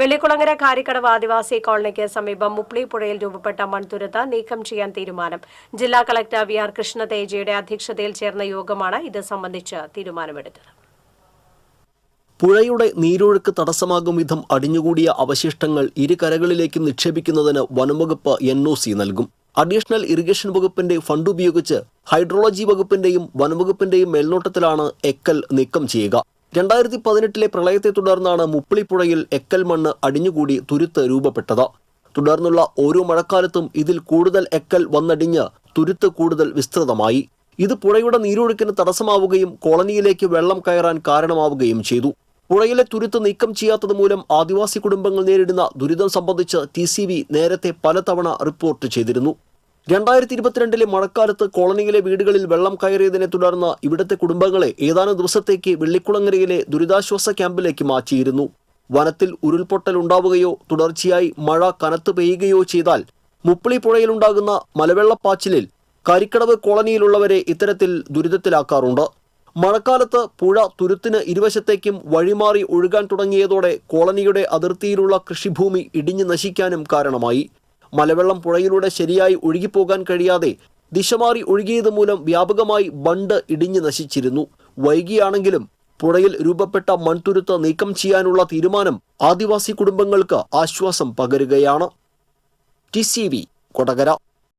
വെള്ളിക്കുളങ്ങര കാരിക്കടവ് ആദിവാസി കോളനിക്ക് സമീപം മുപ്ലി പുഴയിൽ രൂപപ്പെട്ട മൺതുരത്ത് നീക്കം ചെയ്യാൻ തീരുമാനം. ജില്ലാ കളക്ടർ വി ആർ കൃഷ്ണതേജയുടെ അധ്യക്ഷതയിൽ ചേർന്ന യോഗമാണ് ഇത് സംബന്ധിച്ച് തീരുമാനമെടുത്തത്. പുഴയുടെ നീരൊഴുക്ക് തടസ്സമാകും വിധം അടിഞ്ഞുകൂടിയ അവശിഷ്ടങ്ങൾ ഇരു കരകളിലേക്കും നിക്ഷേപിക്കുന്നതിന് വനംവകുപ്പ് എൻ ഒ സി നൽകും. അഡീഷണൽ ഇറിഗേഷൻ വകുപ്പിന്റെ ഫണ്ട് ഉപയോഗിച്ച് ഹൈഡ്രോളജി വകുപ്പിന്റെയും വനംവകുപ്പിന്റെയും മേൽനോട്ടത്തിലാണ് എക്കൽ നീക്കം ചെയ്യുക. രണ്ടായിരത്തി പതിനെട്ടിലെ പ്രളയത്തെ തുടർന്നാണ് മുപ്പിളിപ്പുഴയിൽ എക്കൽ മണ്ണ് അടിഞ്ഞുകൂടി തുരുത്ത് രൂപപ്പെട്ടത്. തുടർന്നുള്ള ഓരോ മഴക്കാലത്തും ഇതിൽ കൂടുതൽ എക്കൽ വന്നടിഞ്ഞ് തുരുത്ത് കൂടുതൽ വിസ്തൃതമായി. ഇത് പുഴയുടെ നീരൊഴുക്കിന് തടസ്സമാവുകയും കോളനിയിലേക്ക് വെള്ളം കയറാൻ കാരണമാവുകയും ചെയ്തു. പുഴയിലെ തുരുത്ത് നീക്കം ചെയ്യാത്തത് മൂലം ആദിവാസി കുടുംബങ്ങൾ നേരിടുന്ന ദുരിതം സംബന്ധിച്ച് ടി നേരത്തെ പലതവണ റിപ്പോർട്ട് ചെയ്തിരുന്നു. രണ്ടായിരത്തി ഇരുപത്തിരണ്ടിലെ മഴക്കാലത്ത് കോളനിയിലെ വീടുകളിൽ വെള്ളം കയറിയതിനെ തുടർന്ന് ഇവിടുത്തെ കുടുംബങ്ങളെ ഏതാനും ദിവസത്തേക്ക് വെള്ളിക്കുളങ്ങരയിലെ ദുരിതാശ്വാസ ക്യാമ്പിലേക്ക് മാറ്റിയിരുന്നു. വനത്തിൽ ഉരുൾപൊട്ടൽ ഉണ്ടാവുകയോ തുടർച്ചയായി മഴ കനത്തു പെയ്യുകയോ ചെയ്താൽ മുപ്പിളി പുഴയിലുണ്ടാകുന്ന മലവെള്ളപ്പാച്ചിലിൽ കരിക്കടവ് കോളനിയിലുള്ളവരെ ഇത്തരത്തിൽ ദുരിതത്തിലാക്കാറുണ്ട്. മഴക്കാലത്ത് പുഴ തുരുത്തിന് ഇരുവശത്തേക്കും വഴിമാറി ഒഴുകാൻ തുടങ്ങിയതോടെ കോളനിയുടെ അതിർത്തിയിലുള്ള കൃഷിഭൂമി ഇടിഞ്ഞു നശിക്കാനും കാരണമായി. മലവെള്ളം പുഴയിലൂടെ ശരിയായി ഒഴുകിപ്പോകാൻ കഴിയാതെ ദിശമാറി ഒഴുകിയത് മൂലം വ്യാപകമായി ബണ്ട് ഇടിഞ്ഞു നശിച്ചിരുന്നു. വൈകിയാണെങ്കിലും പുഴയിൽ രൂപപ്പെട്ട മൺതുരുത്ത് നീക്കം ചെയ്യാനുള്ള തീരുമാനം ആദിവാസി കുടുംബങ്ങൾക്ക് ആശ്വാസം പകരുകയാണ്. T C V Kodakara.